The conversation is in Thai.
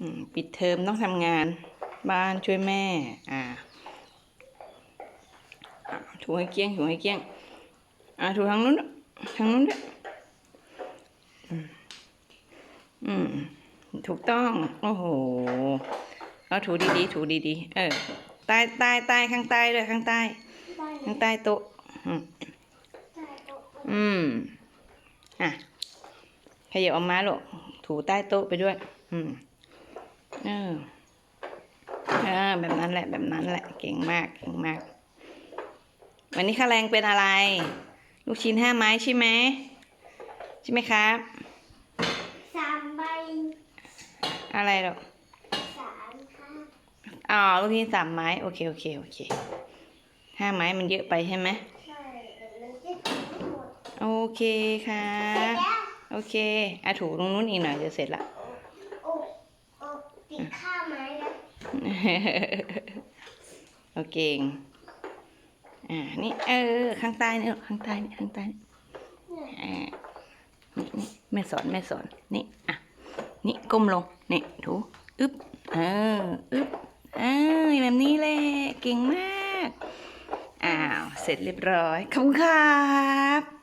อืมปิดเทอมต้องทำงานบ้านช่วยแม่ อ่าอะถูให้เกลี้ยงถูให้เกลี้ยง อ่าถูทางนู้นด้วยทางนู้นด้วยอืมอืมถูกต้อง โอ้โหเอาถูดีๆถูดีๆเออใต้ใต้ใต้ข้างใต้ด้วยข้างใต้ได้ข้างใต้โต๊ะอืมได้โต๊ะอืมอะขยับออกมาลูกถูใต้โต๊ะไปด้วย อืม เออเออแบบนั้นแหละแบบนั้นแหละเก่งมากเก่งมาก วันนี้ค่าแรงเป็นอะไร ลูกชิ้นห้าไม้ใช่ไหมใช่ไหมครับสามใบอะไรหรอกสามค่ะอ๋อลูกชิ้นสามไม้โอเคโอเคโอเคห้าไม้มันเยอะไปใช่ไหมใช่เดี๋ยวมันจะถึงไม่หมดโอเคค่ะเสร็จแล้วโอเคอะถูตรงนู้นอีกหน่อยจะเสร็จละโอ้โข้าวไหมนะโอเคงอ่า นี่ เออข้างใต้นี่ลูกข้างใต้นี่ข้างใต้นี่อ่านี่นี่แม่สอนแม่สอน นี่ อะ นี่ก้มลง นี่ ถูอึ๊บ เออ อึ๊บเออแบบนี้แหละ เก่งมาก อ้าว เสร็จเรียบร้อย ขอบคุณครับ